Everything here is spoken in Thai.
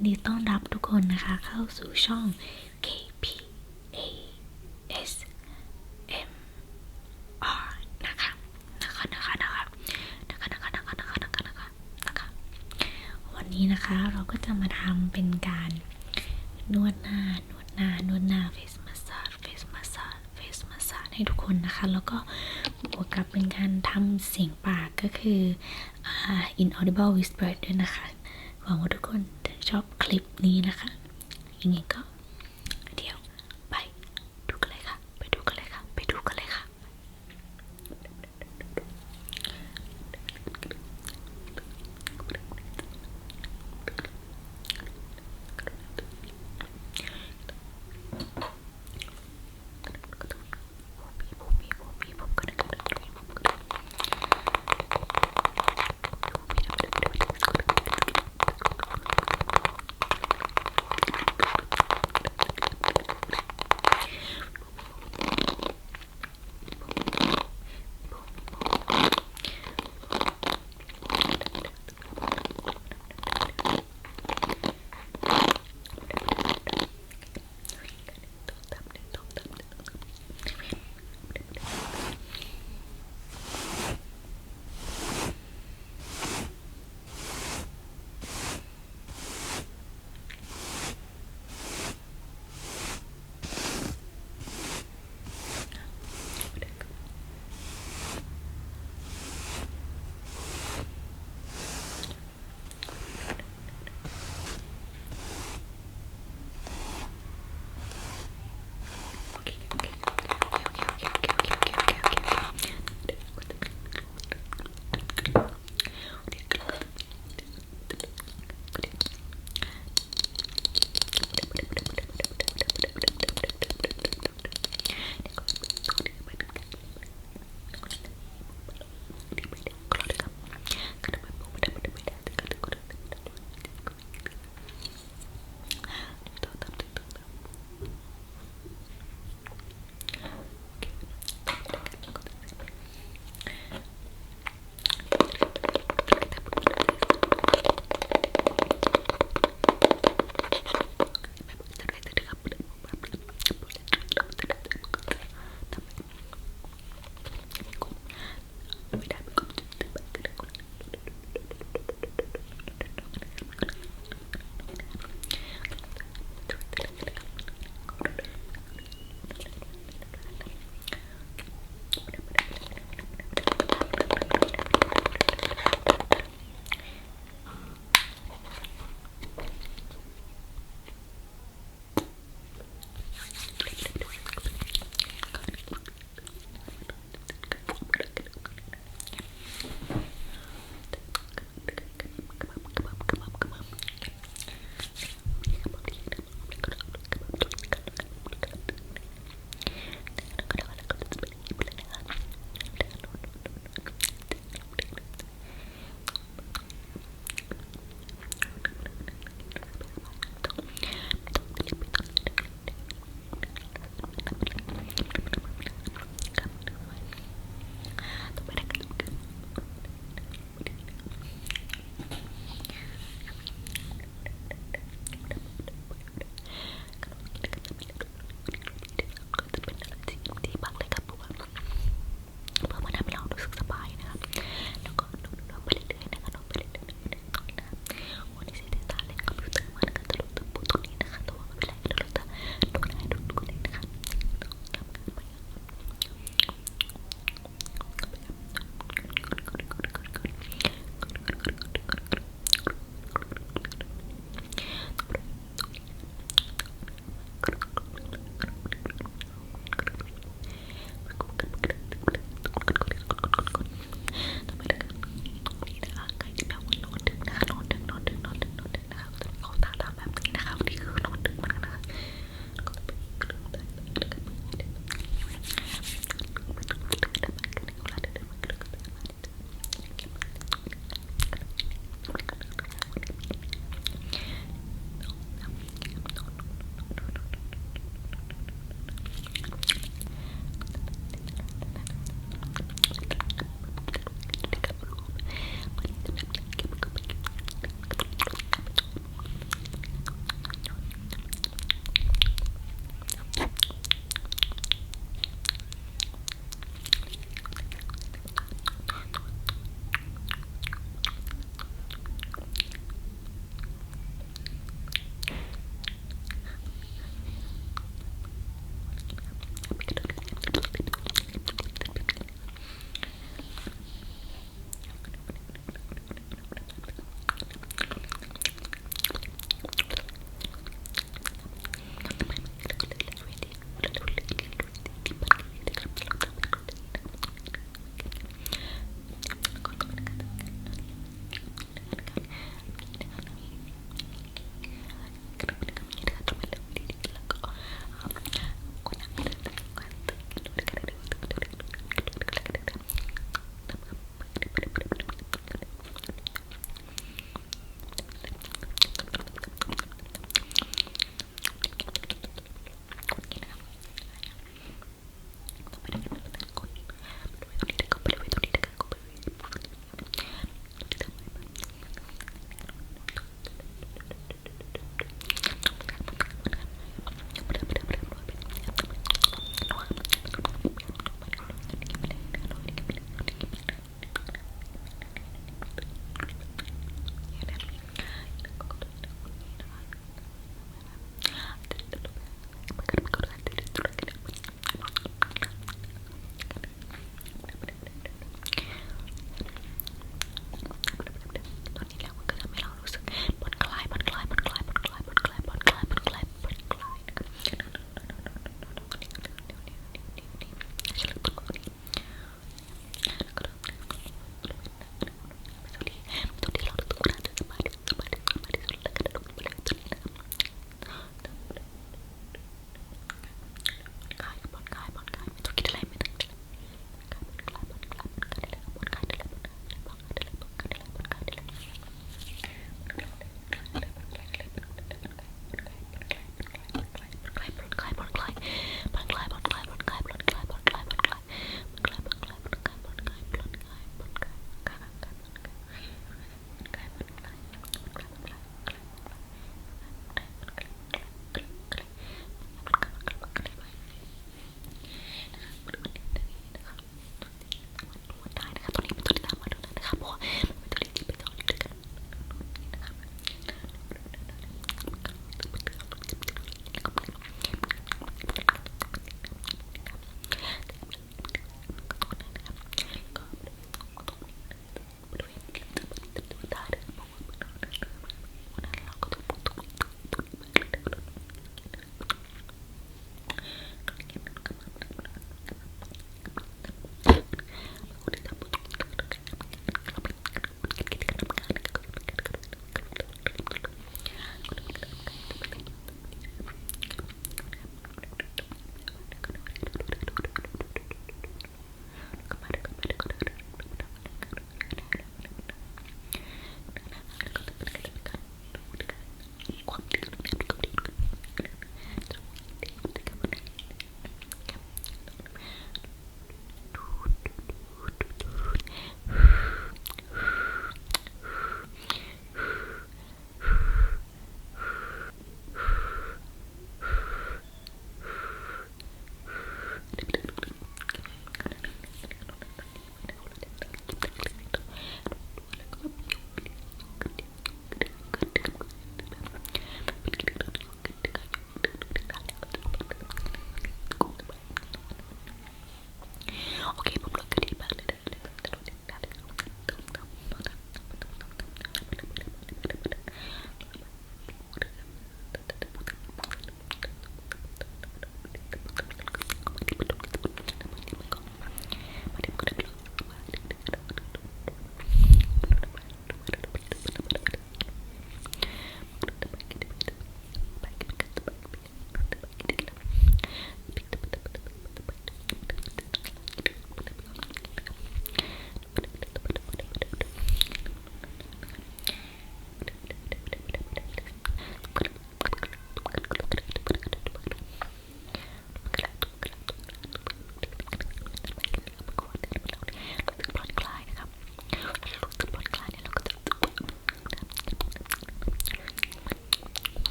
นดีต้อนรับทุกคนนะคะ เข้าสู่ช่อง KP A S M R นะคะนะคะนะคะนะคะนะคะนะคะนะคะนะคะนะคะนะคะนะคะวันนี้นะคะเราก็จะมาทำเป็นการนวดหน้านวดหน้านวดหน้า face massage face massage face massage ให้ทุกคนนะคะ แล้วก็บวกกับเป็นการทำเสียงปากก็คืออ่า inaudible whisper ด้วยนะคะหวังว่าทุกคน ชอบคลิปนี้นะคะยังไงก็